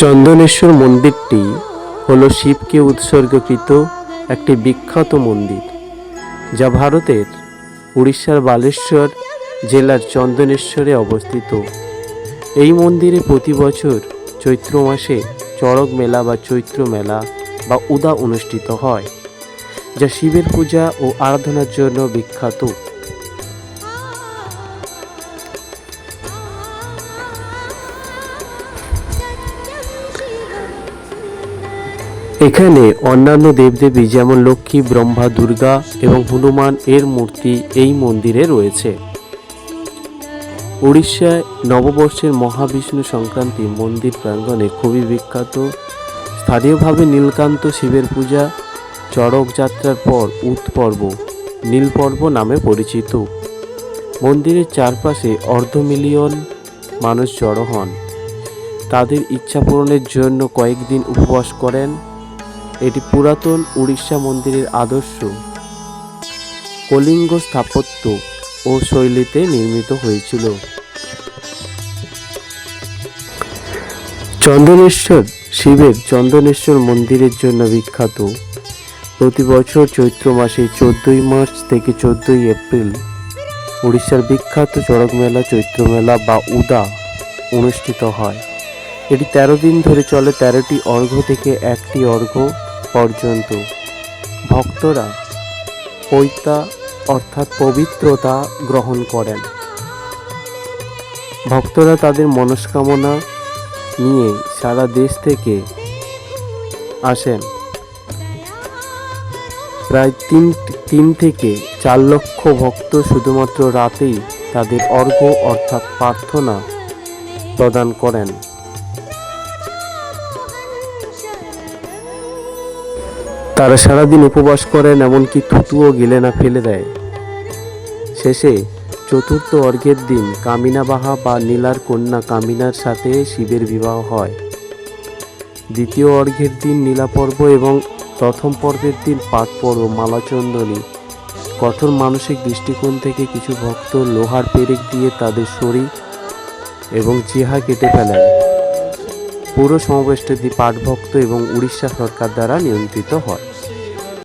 চন্দনেশ্বর মন্দিরটি হল শিবকে উৎসর্গকৃত একটি বিখ্যাত মন্দির, যা ভারতের উড়িষ্যার বালেশ্বর জেলার চন্দনেশ্বরে অবস্থিত। এই মন্দিরে প্রতি বছর চৈত্র মাসে চড়ক মেলা বা চৈত্র মেলা বা উদা অনুষ্ঠিত হয়, যা শিবের পূজা ও আরাধনার জন্য বিখ্যাত। এখানে অন্যান্য দেবদেবী যেমন লক্ষ্মী, ব্রহ্মা, দুর্গা এবং হনুমান এর মূর্তি এই মন্দিরে রয়েছে। উড়িষ্যায় নববর্ষের মহাবিষ্ণু সংক্রান্তি মন্দির প্রাঙ্গণে খুবই বিখ্যাত। স্থানীয়ভাবে নীলকান্ত শিবের পূজা, চড়ক যাত্রার পর উৎপর্ব নীলপর্ব নামে পরিচিত। মন্দিরের চারপাশে অর্ধ মিলিয়ন মানুষ জড়ো হন। তাদের ইচ্ছা পূরণের জন্য কয়েকদিন উপবাস করেন। এটি পুরাতন উড়িষ্যা মন্দিরের আদর্শ। কলিঙ্গ স্থাপত্য ও শৈলীতে নির্মিত হয়েছিল। চন্দনেশ্বর, শিবের চন্দনেশ্বর মন্দিরের জন্য বিখ্যাত। প্রতি বছর চৈত্র মাসে চোদ্দই মার্চ থেকে চোদ্দই এপ্রিল উড়িষ্যার বিখ্যাত চড়ক মেলা, চৈত্র মেলা বা উদা অনুষ্ঠিত হয়। এটি তেরো দিন ধরে চলে, তেরোটি অর্ঘ্য থেকে একটি অর্ঘ্য পর্যন্ত। ভক্তরা পৈতা অর্থাৎ পবিত্রতা গ্রহণ করেন। ভক্তরা তাদের মনস্কামনা নিয়ে সারা দেশ থেকে আসেন। প্রায় তিন তিন থেকে চার লক্ষ ভক্ত শুধুমাত্র রাতেই তাদের অর্ঘ্য অর্থাৎ প্রার্থনা প্রদান করেন। তারা সারাদিন উপবাস করেন, এমনকি থুতুও গিলে না, ফেলে দেয়। শেষে চতুর্থ অর্ঘের দিন কামিনাবাহা বা নীলার কন্যা কামিনার সাথে শিবের বিবাহ হয়। দ্বিতীয় অর্ঘের দিন নীলা পর্ব এবং প্রথম পর্বের দিন পাট পর্ব মালাচন্দনী। কঠোর মানসিক দৃষ্টিকোণ থেকে কিছু ভক্ত লোহার পেরেক দিয়ে তাদের শরীর এবং চেহা কেটে ফেলেন। পুরো সমাবেশটি পাঠভক্ত এবং উড়িষ্যা সরকার দ্বারা নিয়ন্ত্রিত হয়।